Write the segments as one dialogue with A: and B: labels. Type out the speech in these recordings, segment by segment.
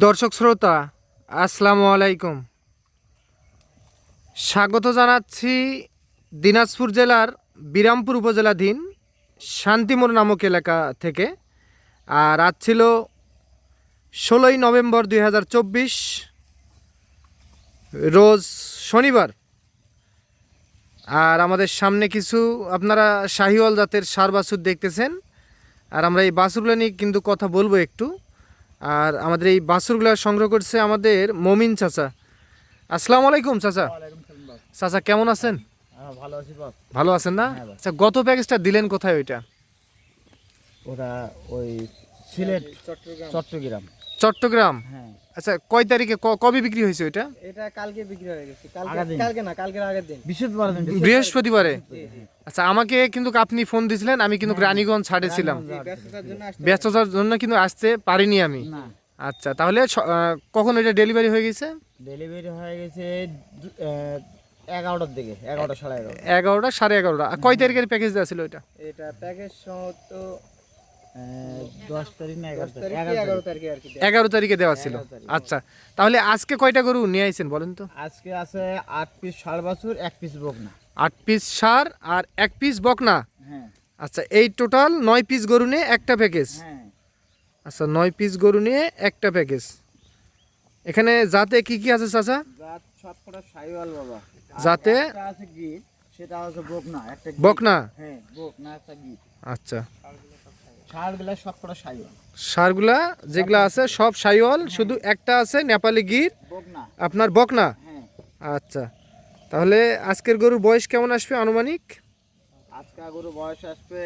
A: দর্শক শ্রোতা, আসসালামু আলাইকুম। স্বাগত জানাচ্ছি দিনাজপুর জেলার বিরামপুর উপজেলাধীন শান্তিমোড় নামক এলাকা থেকে। আর আজ ছিল ষোলোই নভেম্বর দুই হাজার চব্বিশ, রোজ শনিবার। আর আমাদের সামনে কিছু আপনারা শাহিওয়াল জাতের সার বাছুর দেখতেছেন। আর আমরা এই বাছুরগুলো নিয়ে কিন্তু কথা বলব একটু। আর আমাদের এই বাছুরগুলো সংগ্রহ করছে আমাদের মমিন চাচা। আসসালামু আলাইকুম চাচা। চাচা কেমন আছেন?
B: হ্যাঁ ভালো আছি
A: ভালো আছেন না?
B: হ্যাঁ,
A: আচ্ছা গত প্যাকেজটা দিলেন কোথায় ওইটা?
B: ওরা ওই সিলেট চট্টগ্রাম।
A: চট্টগ্রাম।
B: হ্যাঁ।
A: আচ্ছা কয় তারিখে ক- কবে বিক্রি হয়েছে ওইটা?
C: এটা কালকে বিক্রি হয়ে গেছে। কালকে কালকে না কালকের আগের দিন।
B: বৃহস্পতিবার দিন।
A: বৃহস্পতিবারে? আচ্ছা আমাকে কিন্তু আপনি ফোন দিছিলেন আমি কিন্তু রানীগঞ্জ ছাড়েছিলাম
C: ব্যস্ততার জন্য
A: কিন্তু আসতে পারিনি আমি। আচ্ছা তাহলে কখন এটা ডেলিভারি হয়ে গেছে?
B: ডেলিভারি হয়ে গেছে এগারোটার দিকে এগারোটা সাড়ে এগারোটা।
A: এগারোটা সাড়ে এগারোটা। কয় তারিখের প্যাকেজ দেওয়া ছিল ওইটা?
C: এটা প্যাকেজ সম্ভবত
B: না এগারো তারিখ
A: দেওয়া ছিল। আচ্ছা তাহলে আজকে কয়টা গরু নিয়ে আইছেন বলেন তো?
B: আজকে আছে আট পিস ষাট বছর এক পিস বোক না
A: আট পিস সার আর এক পিস বকনা?
B: হ্যাঁ।
A: আচ্ছা এই টোটাল নয় পিস গরু নিয়ে একটা প্যাকেজ?
B: হ্যাঁ।
A: আচ্ছা নয় পিস গরু নিয়ে একটা প্যাকেজ। এখানে যাতে কি কি আছে চাচা?
B: জাত সেটা আছে বোক না একটা
A: বকনা?
B: হ্যাঁ একটা
A: আচ্ছা।
B: ষাটগুলা সব কটা সাইওয়াল।
A: সারগুলা যেগুলা আছে সব সাইওয়াল শুধু একটা আছে নেপালি গির আপনার বকনা?
B: হ্যাঁ।
A: আচ্ছা তাহলে আজকের গরুর বয়স কেমন আসবে আনুমানিক?
B: বয়স আসবে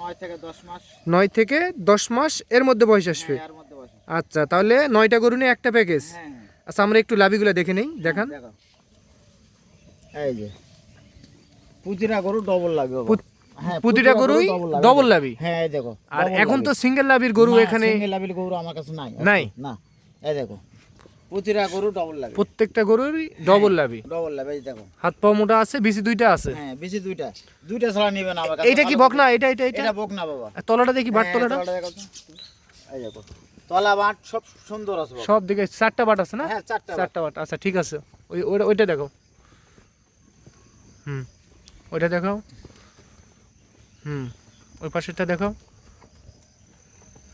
B: নয় থেকে দশ মাস।
A: নয় থেকে দশ মাস এর মধ্যে বয়স আসবে?
B: হ্যাঁ, এর মধ্যে বয়স আসবে।
A: আচ্ছা তাহলে নয়টা গরু নিয়ে একটা প্যাকেজ
B: হ্যাঁ। হ্যাঁ
A: আচ্ছা আমরা একটু লাভিগুলো দেখে নেই দেখান।
B: এই যে পুতিরা গরু ডবল লাগবে হ্যাঁ
A: প্রতিটা গরুই ডবল লাভি।
B: হ্যাঁ এই দেখো
A: আর এখন তো সিঙ্গেল লাভির গরু এখানে
B: single লাভিল গরু আমার কাছে নাই।
A: নাই?
B: না এই দেখো পুতিরা গরু ডবল লাগে
A: প্রত্যেকটা গরুরই ডবল লাভি।
B: ডবল এই দেখো।
A: হাত পা মোটা আছে বিসি দুইটা আছে।
B: হ্যাঁ বেশি দুইটা। দুইটা ছাড়া নিবে না আমার কাছে
A: এইটা কি বকনা? এটা এটা এটা?
B: এটা বক বাবা।
A: তলাটা দেখি বাট
B: হ্যাঁ,
A: তলাটা।
B: দেখো। এই দেখো তলা বাট সব সুন্দর আছে।
A: সব দিকে চারটা বাট আছে না?
B: হ্যাঁ চারটা।
A: চারটা বাট আচ্ছা ঠিক আছে। ওই ওইটা দেখো। হুম ওইটা দেখাও। হুম ওই পাশেরটা দেখো।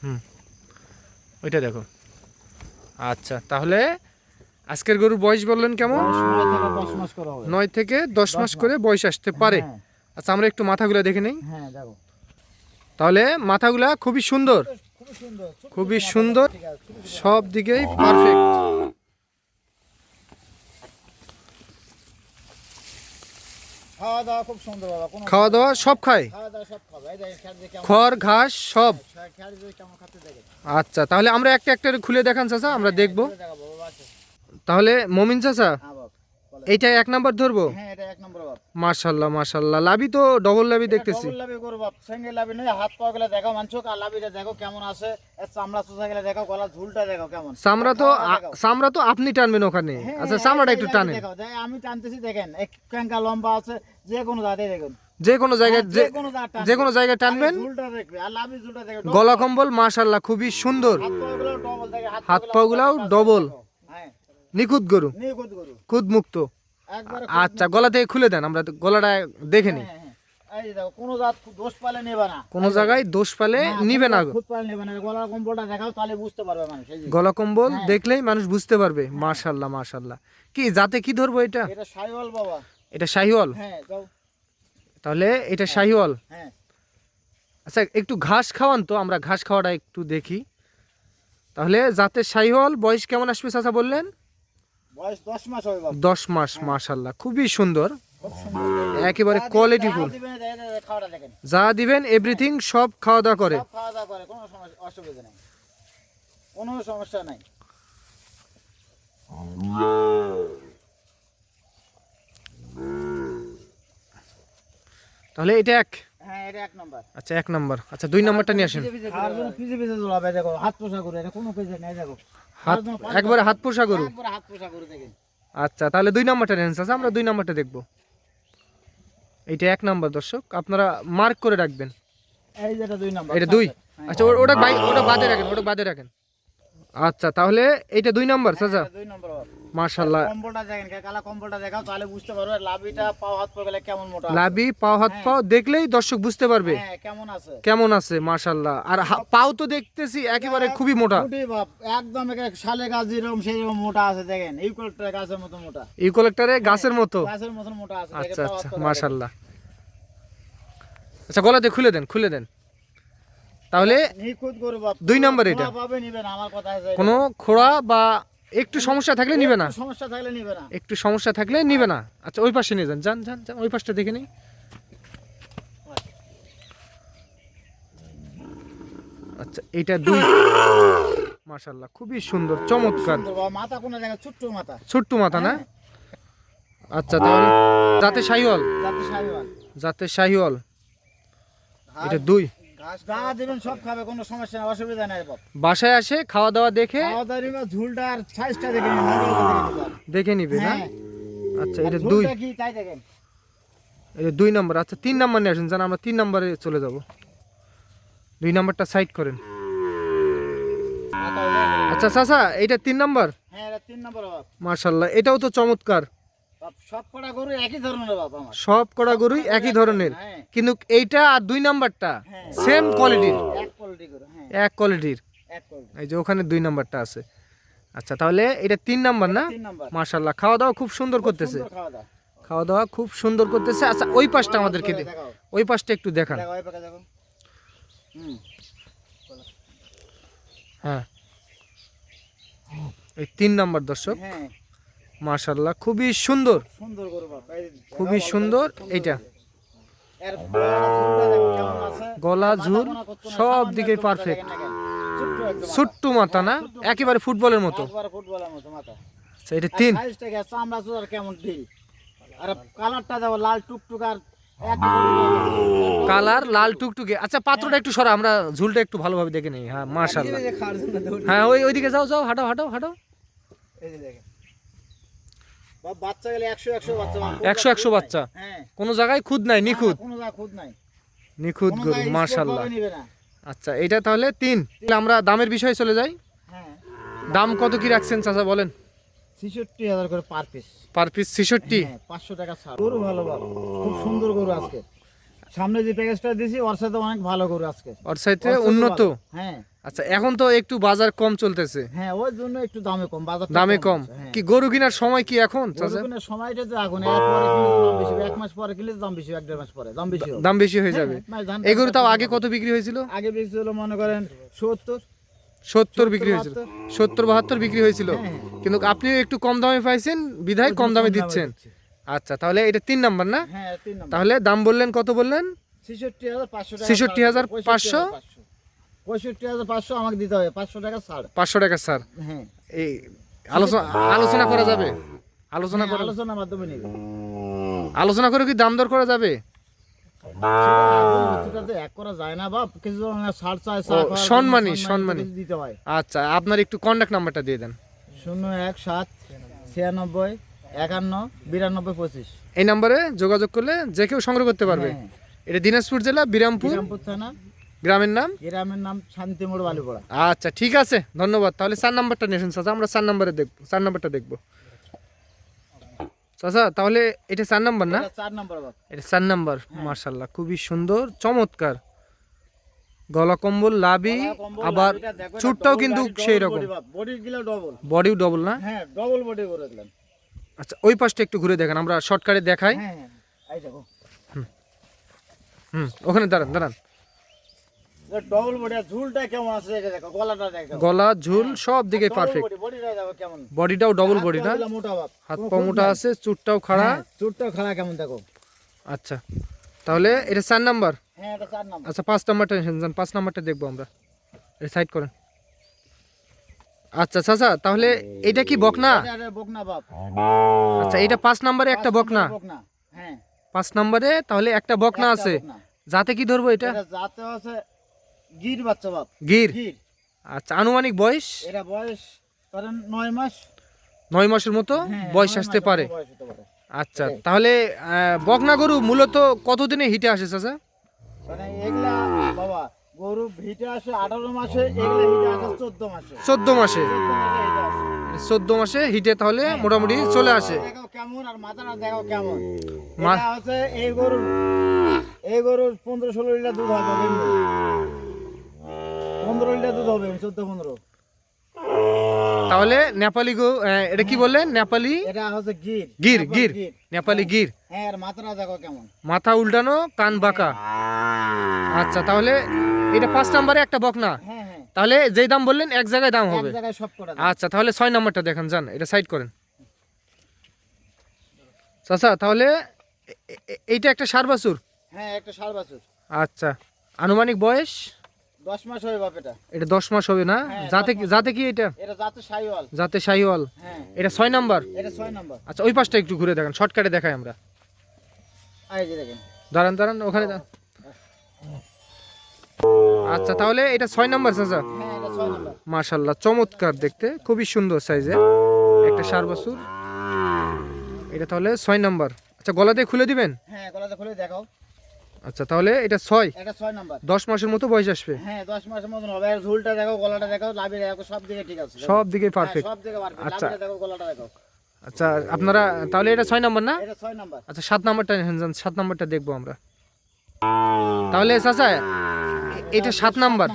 A: হুম ওইটা দেখো। আচ্ছা তাহলে আজকের গরুর বয়স বললেন কেমন?
B: নয় থেকে দশ মাস করে
A: বয়স আসতে পারে।
B: হ্যাঁ,
A: আচ্ছা আমরা একটু মাথাগুলো দেখে নেই।
B: হ্যাঁ
A: তাহলে মাথাগুলা খুবই সুন্দর।
B: খুবই সুন্দর
A: সব দিকেই পারফেক্ট
B: খাওয়া দাওয়া খুব সুন্দর বাবা কোনো
A: খাওয়া দাওয়া সব খায়?
B: খাওয়া দাওয়া সব খাবে। এই দেখেন খেয়াল দিয়ে কেমন
A: খড় ঘাস সব?
B: কেমন খাতে দেখেন।
A: আচ্ছা তাহলে আমরা একটা একটা খুলে দেখান চাচা আমরা দেখব।
B: খুলে দেখাবো
A: তাহলে মমিন চাচা
B: হ্যাঁ।
A: এইটা এক নাম্বার ধরবো?
B: হ্যাঁ এটা এক নম্বর বাপ।
A: মার্শাল্লাহ মার্শাল্লাহ লাভি তো ডবল লাভি দেখতেছি।
B: ডবল লাভি করো বাপ। সিঙ্গেল লাভি নয় হাত পা গুলো দেখো মানছো আর লাভিটা দেখো কেমন আছে। এর চামড়া চোষা গেলে দেখো গলা ঝুলটা দেখো কেমন।
A: চামড়া তো
B: খাওয়াটা
A: আ-
B: দেখো।
A: চামড়া তো আপনি টানবেন ওখানে।
B: হ্যাঁ,
A: আচ্ছা চামড়াটা একটু
B: লাভি
A: টানেন।
B: দেখো, আমি টানতেছি দেখেন এক ক্যাঙ্কা লম্বা আছে যে কোনো জাতে দেখুন।
A: যে কোনো জায়গায়
B: হ্যাঁ,
A: যে
B: কোনো
A: জায়গায় টানবেন। গলা কম্বল মার্শাল্লাহ খুবই সুন্দর।
B: হাত পা গুলো ডবল
A: নিখুঁত গরু?
B: নিখুঁত গরু।
A: খুদ মুক্ত আচ্ছা গলা থেকে খুলে দেন আমরা গলাটা দেখে নিই।
B: হ্যাঁ, হ্যাঁ। এই যে দেখো কোনো জাত দোষ পালে নেবে না।
A: কোনো জায়গায় দোষ পেলে নিবে না
B: খুদ পালে নেবে না। গলার কম্বলটা দেখাও তাহলে বুঝতে পারবে মানুষ।
A: গলা কম্বল
B: হ্যাঁ।
A: দেখলেই মানুষ বুঝতে পারবে। মার্শাল্লাহ মার্শাল্লাহ কি যাতে কি ধরবো এটা?
B: এটা সাইওয়াল বাবা।
A: এটা শাহিওয়াল?
B: হ্যাঁ
A: তাহলে এটা শাহিওয়াল?
B: হ্যাঁ।
A: আচ্ছা একটু ঘাস খাওয়ান তো আমরা ঘাস খাওয়াটা একটু দেখি। তাহলে যাতে শাহিওয়াল বয়স কেমন আসবে চাচা বললেন?
B: দশ মাস
A: মাস মার্শাল্লাহ খুবই সুন্দর। একেবারে
B: যা দিবেন,
A: কোয়ালিটিফুল
B: যা দিবেন,
A: এভরিথিং সব খাওয়া দাওয়া করে।
B: কোনো সমস্যা নেই।
A: তাহলে এটা এক?
B: হ্যাঁ এটা এক নম্বর।
A: আচ্ছা এক নম্বর। আচ্ছা দুই নম্বরটা নিয়ে আসেন।
B: আর পিছে পিছে দোলাবে দেখো হাত পোষা করে এটা কোনো পেজে নেই দেখো।
A: হাত একবারে হাত পোষা গরু?
B: হাত পোষা করে দেখেন।
A: আচ্ছা তাহলে দুই নম্বরটা রেঞ্জ আছে আমরা দুই নাম্বারটা দেখব। এইটা এক নম্বর দর্শক আপনারা মার্ক করে রাখবেন।
B: এই যেটা দুই নম্বর
A: এটা দুই। আচ্ছা ওটা ওটা বাদে রাখেন ওটা বাদে রাখেন। আচ্ছা তাহলে এইটা দুই নাম্বার চাচা?
B: এটা দুই নম্বর বাপ
A: মার্শাল্লাহ
B: কম্বলটা দেখেন কালা কম্বলটা দেখাও তাহলে বুঝতে পারবে লাভিটা পাও হাত পা গেলে কেমন মোটা
A: লাবি পাও হাত পাও দেখলেই দর্শক বুঝতে পারবে।
B: হ্যাঁ কেমন আছে।
A: কেমন আছে মার্শাল্লাহ আর পাও তো দেখতেছি একেবারে খুবই মোটা।
B: মোটি বাপ একদম একেবারে শালে গাছ যেরকম সেরকম মোটা আছে দেখেন। ইউকলিপটাস গাছের মতো মোটা।
A: ইউকোলেক্টারে গাছের মতো।
B: গাছের মতন মোটা আছে
A: আচ্ছা আচ্ছা
B: পা।
A: মার্শাল্লাহ আচ্ছা গলাতে খুলে দেন খুলে দেন। তাহলে দুই নম্বর এটা। কোনো খোড়া বা একটু সমস্যা থাকলে নিবে না?
B: সমস্যা থাকলে নিবে না।
A: একটু সমস্যা থাকলে নিবে না? আচ্ছা ওই পাশে নিয়ে যান। যান যান যান ওই পাশটা দেখে নিই। আচ্ছা এইটা দুই মাশাল্লাহ খুবই সুন্দর চমৎকার।
B: মাথা কোন ছোট্ট মাথা।
A: ছোট্ট মাথা না? আচ্ছা তাহলে যাতে শাহিওয়াল।
B: যাতে সাইবাল
A: যাতে শাহিওয়াল। এটা দুই।
B: যা দিবেন সব খাবে কোনো সমস্যা নেই অসুবিধা নাই বাপ
A: বাসায় আসে খাওয়া দাওয়া দেখে
B: খাওয়া দাওয়া ঝুলটা আর সাইজটা দেখে নিন দেখে
A: নিবে না?
B: হ্যাঁ।
A: আচ্ছা এটা দুই।
B: কি তাই দেখেন।
A: এটা দুই নম্বর আচ্ছা তিন নম্বর নিয়ে আসেন জান আমরা তিন নম্বরে চলে যাব। দুই নম্বরটা সাইড করেন। আচ্ছা চাচা এটা তিন নম্বর?
B: হ্যাঁ এটা তিন নম্বর বাপ।
A: মার্শাল্লাহ এটাও তো চমৎকার।
B: সব কটা গরু একই ধরনের বাপ আমার।
A: সব কটা গরুই একই ধরনের।
B: হ্যাঁ।
A: কিন্তু এইটা আর দুই নাম্বারটা
B: হ্যাঁ।
A: সেম কোয়ালিটির
B: এক কোয়ালিটি গরু হ্যাঁ।
A: কোয়ালিটির এই যে ওখানে দুই নাম্বারটা আছে। আচ্ছা তাহলে এটা তিন নাম্বার না? মার্শাল্লাহ খাওয়া দাওয়া খুব সুন্দর করতেছে।
B: খাওয়া দাওয়া
A: খুব সুন্দর করতেছে। আচ্ছা ওই পাশটা আমাদেরকে দে
B: দেখাও।
A: ওই পাশটা একটু দেখান। হ্যাঁ। এই তিন নাম্বার দর্শক।
B: হ্যাঁ।
A: মার্শাল্লাহ খুবই সুন্দর। খুবই সুন্দর
B: সুন্দর
A: গলা ঝুল সব
B: একটু
A: পারফেক্ট।
B: ছোট্ট মাথা।
A: না? একেবারে ফুটবলের মতো।
B: ফুটবলের মতো মাথা।
A: আচ্ছা এটা তিন।
B: চামড়া কেমন আর কালারটা দেখো লাল টুকটুক আর
A: কালার লাল টুকটুকে। আচ্ছা পাত্রটা একটু সরা আমরা ঝুলটা একটু ভালোভাবে দেখে নেই। হ্যাঁ মার্শাল্লাহ হ্যাঁ ওই ওইদিকে যাও যাও হাঁটাও হাঁটাও হাঁটাও।
C: এই দেখেন।
B: বাচ্চা গেলে একশো একশো বাচ্চা
A: একশো একশো বাচ্চা?
B: হ্যাঁ।
A: কোনো জায়গায় খুদ নাই? নিখুঁত?
B: কোনো যা খুদ নাই।
A: নিখুঁত গরু মার্শাল্লাহ আচ্ছা এটা তাহলে তিন। আমরা দামের বিষয়ে চলে যাই।
B: হ্যাঁ।
A: দাম কত কি রাখছেন চাচা বলেন?
B: ছিষট্টি হাজার করে পার পিস
A: পার পিস ছেষট্টি?
B: হ্যাঁ পাঁচশো টাকা ছাড়। গরু ভালো ভালো। খুব সুন্দর গরু আজকে। সামনে যে প্যাকেজটা দিছি ওর সাথে অনেক ভালো গরু আজকে।
A: ওর
B: সাথে
A: উন্নত?
B: হ্যাঁ।
A: আচ্ছা এখন তো একটু বাজার কম চলতেছে।
B: হ্যাঁ ওই জন্য একটু দামে কম বাজার
A: দামে কম। কি গরু কেনার সময় কি এখন চাচা?
B: সময়টা তো এখন এক মাস পরে কিনলে দাম বেশি এক দেড় মাস পরে দাম বেশি
A: দাম বেশি হয়ে যাবে।
B: হ্যাঁ, ধান
A: এই গরু তাও আগে কত বিক্রি হয়েছিল?
B: আগে বেশি হলো মনে করেন সত্তর।
A: সত্তর বিক্রি হয়েছিল। সত্তর বাহাত্তর বিক্রি হয়েছিল।
B: হ্যাঁ।
A: কিন্তু আপনি একটু কম দামে পাইছেন বিধায় কম দামে দিচ্ছেন।
B: দিচ্ছি।
A: আচ্ছা তাহলে এটা তিন নাম্বার না?
B: হ্যাঁ
A: তাহলে দাম বললেন কত বললেন?
B: ছেষট্টি হাজার পাঁচশো টাকা
A: 66,500
B: ছাড়, পঁয়ষট্টি হাজার পাঁচশো। আমাকে দিতে হবে পাঁচশো টাকা ছাড়।
A: পাঁচশো টাকা স্যার
B: হ্যাঁ।
A: এই আলোচনা আলোচনা করা যাবে? আলোচনা
B: হ্যাঁ,
A: করা
B: আলোচনার মাধ্যমে নেবে।
A: আলোচনা করে কি দাম দর করা যাবে?
B: এক করা যায় না বাপ। কিছু ছাড় চায়
A: ও,
B: চা
A: সম্মানী,
B: সম্মানী। হয়।
A: আচ্ছা আপনার একটু কন্ট্যাক্ট নাম্বারটা দিয়ে দেন।
B: শূন্য এক সাত ছিয়ানব্বই একান্ন বিরানব্বই পঁচিশ।
A: এই নাম্বারে যোগাযোগ করলে যে কেউ সংগ্রহ করতে পারবে।
B: হ্যাঁ।
A: এটা দিনাজপুর জেলা বিরামপুর।
B: থানা।
A: গ্রামের নাম?
B: গ্রামের নাম শান্তিমোড় বালুপড়া।
A: আচ্ছা ঠিক আছে। ধন্যবাদ। তাহলে চার নাম্বারটা নিয়েছেন চাচা। আমরা চার নাম্বারে দেখব চার নাম্বারটা দেখব। চাচা তাহলে এটা চার নাম্বার না?
B: এটা চার নম্বর বাপ
A: এটা চার নাম্বার মার্শাল্লাহ খুবই সুন্দর চমৎকার। গলা কম্বল লাবি আবার চুটটাও কিন্তু সেই রকম
B: গিলা
A: বডিও ডবল না?
B: হ্যাঁ ডবল বডি করে দিলাম
A: আচ্ছা ওই পাশটা একটু ঘুরে দেখেন আমরা শর্টকাটে দেখাই।
B: হ্যাঁ হ্যাঁ দেখো।
A: হুম। ওখানে দাঁড়ান দাঁড়ান। গলা ঝুল সব দিকে পারফেক্ট বডিটাও ডবল বডি না?
B: হাত
A: পা মোটা আছে চুটটাও খাড়া।
B: হ্যাঁ, চুটটাও খাড়া কেমন দেখো।
A: আচ্ছা তাহলে এটা চার নাম্বার?
B: হ্যাঁ এটা চার নম্বর।
A: আচ্ছা পাঁচ নাম্বারটা পাঁচ নাম্বারটা দেখব আমরা। এটা সাইড করেন। আচ্ছা চাচা তাহলে এটা কি বকনা?
B: বকনা বাপ।
A: আচ্ছা এটা পাঁচ নাম্বারে একটা বকনা।
B: হ্যাঁ।
A: পাঁচ নাম্বারে তাহলে একটা বকনা আছে। যাতে কি ধরবো এটা?
B: আছে গির বাচ্চা বাপ।
A: গির? আচ্ছা আনুমানিক বয়স?
B: এটা বয়স ধরেন নয় মাস।
A: নয় মাসের মতো
B: হ্যাঁ,
A: বয়স আসতে পারে। আচ্ছা তাহলে বকনা গরু মূলত কতদিনে হিটে আসে চাচা?
B: মানে বাবা গরু ভিটে আসে আঠারো মাসে এগুলো হিটে আসে চোদ্দ মাসে।
A: চোদ্দ মাসে।
B: চোদ্দ মাসে হিটে
A: হিটে তাহলে মোটামুটি চলে আসে।
B: কেমন আর মাথাটা দেখো কেমন।
A: মা-
B: আছে হচ্ছে এই গরু এই গরুর পনেরো ষোলো লিটার দুধ হবে। পনেরো লিটার দুধ হবে চোদ্দ পনেরো।
A: তাহলে নেপালি গো এটা কি বললেন? নেপালি
B: এটা হচ্ছে গির।
A: গির গির। নেপালি গির।
B: হ্যাঁ আর মাথাটা দেখো কেমন।
A: মাথা উল্টানো কান বাঁকা। আচ্ছা তাহলে এটা পাঁচ নাম্বারে একটা বকনা।
B: হ্যাঁ হ্যাঁ।
A: তাহলে যেই দাম বললেন এক জায়গায় দাম হবে। আচ্ছা তাহলে ছয় নাম্বারটা দেখান যান এটা সাইড করেন। চাচা তাহলে এইটা একটা সার বাছুর?
B: হ্যাঁ একটা সার বাছুর।
A: আচ্ছা আনুমানিক বয়স?
B: দশ মাস হবে বাপ এটা।
A: এটা দশ মাস হবে না?
B: হ্যাঁ,
A: যাতে যাতে কি এটা?
B: এটা যাতে সাইওয়াল
A: যাতে শাহিওয়াল।
B: হ্যাঁ।
A: এটা ছয় নাম্বার?
B: এটা ছয় নম্বর।
A: আচ্ছা ওই পাশটা একটু ঘুরে দেখেন শর্টকাটে দেখাই আমরা।
B: এই যে দেখেন।
A: দাঁড়ান দাঁড়ান ওখানে দাঁড়ান। আচ্ছা তাহলে এটা ছয় নাম্বার চাচা?
B: হ্যাঁ এটা ছয় নম্বর।
A: মাশাল্লাহ চমৎকার দেখতে খুবই সুন্দর সাইজের একটা সার বাছুর। এটা তাহলে ছয় নাম্বার। আচ্ছা গলা দিয়ে খুলে দিবেন?
B: হ্যাঁ খুলে দেখাও।
A: আচ্ছা তাহলে এটা ছয়?
B: এটা ছয় নম্বর।
A: দশ মাসের মতো বয়স আসবে?
B: হ্যাঁ দশ মাসের মতন হবে। আর ঝুলটা দেখো গলাটা দেখো লাভি দেখো সব দিকে ঠিক আছে।
A: সব দিকে
B: হ্যাঁ,
A: পারফেক্ট
B: সব দিকে পারফেক্ট
A: আচ্ছা।
B: লাভিটা দেখো গলাটা দেখো।
A: আচ্ছা আপনারা তাহলে এটা ছয় নাম্বার না?
B: এটা ছয় নম্বর।
A: আচ্ছা সাত নাম্বারটা নেন যান, সাত নাম্বারটা দেখব আমরা। তাহলে চাচা এটা সাত নাম্বার।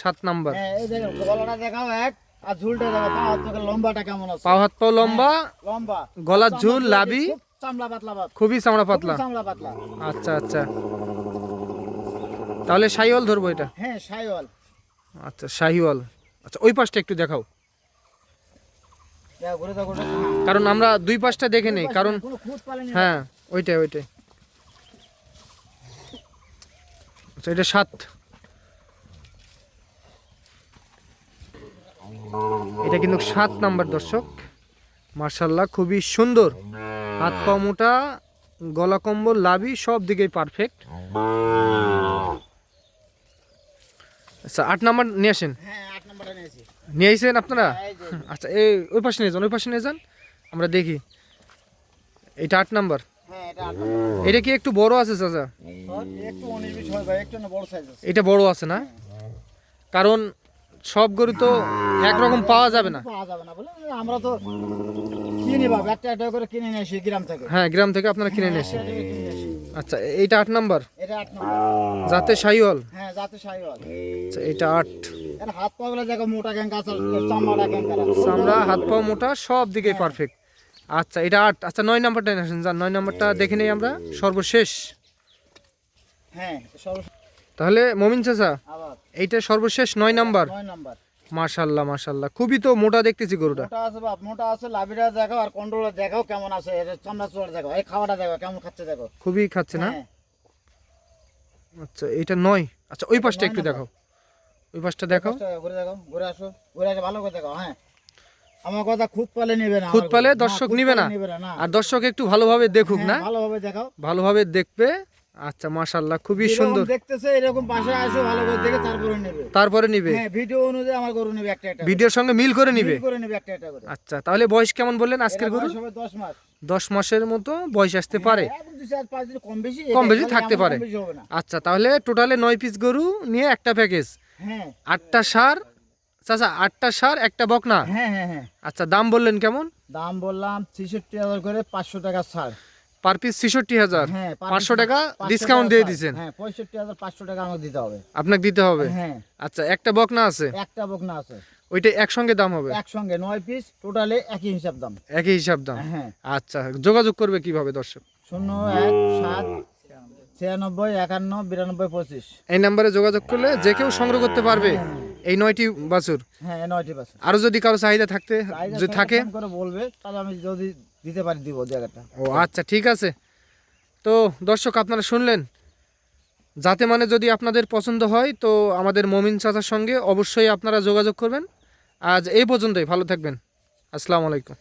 A: সাত নাম্বার
B: হ্যাঁ এই দেখো গলাটা দেখাও এক আর ঝুলটা দেখো পা হাত লম্বাটা কেমন আছে?
A: হাত পাও লম্বা
B: লম্বা।
A: গলার ঝুল
B: লাভি। চামড়া পাতলা বাপ।
A: খুবই চামড়া পাতলা?
B: চামড়া পাতলা।
A: আচ্ছা আচ্ছা। তাহলে শাহিওয়াল ধরবো এটা?
B: হ্যাঁ সাইওয়াল
A: আচ্ছা শাহিওয়াল। আচ্ছা ওই পাশটা একটু দেখাও। কারণ আমরা দুই পাশটা দেখে নেই কারণ হ্যাঁ ওইটাই ওইটাই। আচ্ছা এটা সাত। এটা কিন্তু সাত নাম্বার দর্শক। মার্শাল্লাহ খুবই সুন্দর। হাত পা মোটা গলা কম্বল লাভি সব দিকেই পারফেক্ট আচ্ছা আট নাম্বার নিয়ে আসেন।
B: হ্যাঁ
A: নিয়ে আসেন আপনারা? আচ্ছা এই ওই পাশে নিয়ে যান ওই পাশে নিয়ে যান আমরা দেখি। এটা আট নাম্বার।
B: হ্যাঁ এটা আট নম্বর।
A: এটা কি একটু বড় আছে চাচা?
B: একটু উনিশ বিশ হয় ভাই একটু না বড় সাইজ আছে।
A: এটা বড় আছে না? কারণ সব গরু তো একরকম পাওয়া যাবে না।
B: পাওয়া যাবে না বলে আমরা তো কিনি বাবা একটা একটা করে কিনে নিয়ে আসি গ্রাম থেকে।
A: হ্যাঁ গ্রাম থেকে আপনারা কিনে নিয়ে
B: আসি।
A: আচ্ছা এইটা আট নাম্বার?
B: এটা আট নম্বর।
A: যাতে শাহিওয়াল?
B: হ্যাঁ
A: আচ্ছা এটা আট।
B: এর হাত পা গুলো দেখো মোটা আছে
A: চামড়া হাত পা মোটা সব দিকেই পারফেক্ট আচ্ছা এটা আট। আচ্ছা নয় নাম্বারটা নিয়ে আসেন যান নয় নাম্বারটা দেখে নেই আমরা। সর্বশেষ।
B: হ্যাঁ সব
A: তাহলে মমিন চাচা এইটা সর্বশেষ নয় নাম্বার। মাশাল্লাহ মাশাল্লাহ। খুবই তো মোটা দেখতেছি গরুটা।
B: মোটা আছে বাপ মোটা আছে লাভিটা দেখো আর কন্ট্রোল দেখাও কেমন আছে। এর চামড়া চোর দেখো এই খাওয়াটা দেখো কেমন খাচ্ছে দেখো।
A: খুবই খাচ্ছে না?
B: হ্যাঁ।
A: আচ্ছা এইটা নয়? আচ্ছা ওই পাশটা একটু। দেখাও। ওই পাশটা
B: ঘুরে দেখো ঘুরে আসো। ঘুরে আসো ভালো করে দেখো হ্যাঁ। আমার কথা খুদ পালে নিবে না
A: খুদ পালে দর্শক নিবে না। আর দর্শক একটু ভালোভাবে দেখুক না?
B: হ্যাঁ, ভালোভাবে দেখাও।
A: ভালোভাবে দেখবে। আচ্ছা মাশাল্লাহ খুবই সুন্দর।
B: দেখতেছে এরকম পাশে আসো ভালো করে দেখে তারপরে নেবে।
A: তারপরে নিবে?
B: হ্যাঁ ভিডিও অনুযায়ী আমার গরু নেবে একটা একটা
A: ভিডিওর সঙ্গে মিল করে নিবে?
B: করে নেবে একটা একটা করে।
A: আচ্ছা তাহলে বয়স কেমন বললেন আজকের গরু?
B: বয়স হবে দশ মাস।
A: দশ মাসের মতো বয়স আসতে পারে।
B: হ্যাঁ, দিন কম বেশি
A: কম বেশি থাকতে পারে। আচ্ছা তাহলে টোটালে নয় পিস গরু নিয়ে একটা প্যাকেজ
B: হ্যাঁ।
A: আটটা সার চাচা আটটা সার একটা বকনা।
B: হ্যাঁ হ্যাঁ হ্যাঁ।
A: আচ্ছা দাম বললেন কেমন?
B: দাম বললাম ছেষট্টি হাজার করে পাঁচশো টাকা ছাড়
A: পার পিস ছেষট্টি হাজার।
B: হ্যাঁ
A: পাঁচশো টাকা ডিসকাউন্ট দিয়ে। দিচ্ছেন
B: হ্যাঁ পঁয়ষট্টি হাজার পাঁচশো টাকা আমাকে দিতে হবে।
A: আপনাকে দিতে হবে?
B: হ্যাঁ।
A: আচ্ছা একটা বকনা আছে?
B: একটা বকনা আছে।
A: ওইটা একসঙ্গে দাম হবে?
B: একসঙ্গে নয় পিস টোটালে একই হিসাব দাম।
A: একই হিসাব দাম?
B: হ্যাঁ।
A: আচ্ছা যোগাযোগ করবে কীভাবে দর্শক?
B: শূন্য এক সাত ছিয়ানব্বই একান্ন বিরানব্বই পঁচিশ।
A: এই নাম্বারে যোগাযোগ করলে যে কেউ সংগ্রহ করতে পারবে এই নয়টি বাছুর।
B: হ্যাঁ নয়টি পাস
A: আরও যদি কারও চাহিদা থাকতে যদি থাকে
B: করে বলবে তাহলে আমি যদি দিতে পারি, দিব জায়গাটা
A: ও আচ্ছা ঠিক আছে। তো দর্শক, আপনারা শুনলেন, যাতে মানে যদি আপনাদের পছন্দ হয়, তো আমাদের মমিন চাচার সঙ্গে অবশ্যই আপনারা যোগাযোগ করবেন। আজ এই পর্যন্তই, ভালো থাকবেন। আসসালামু আলাইকুম।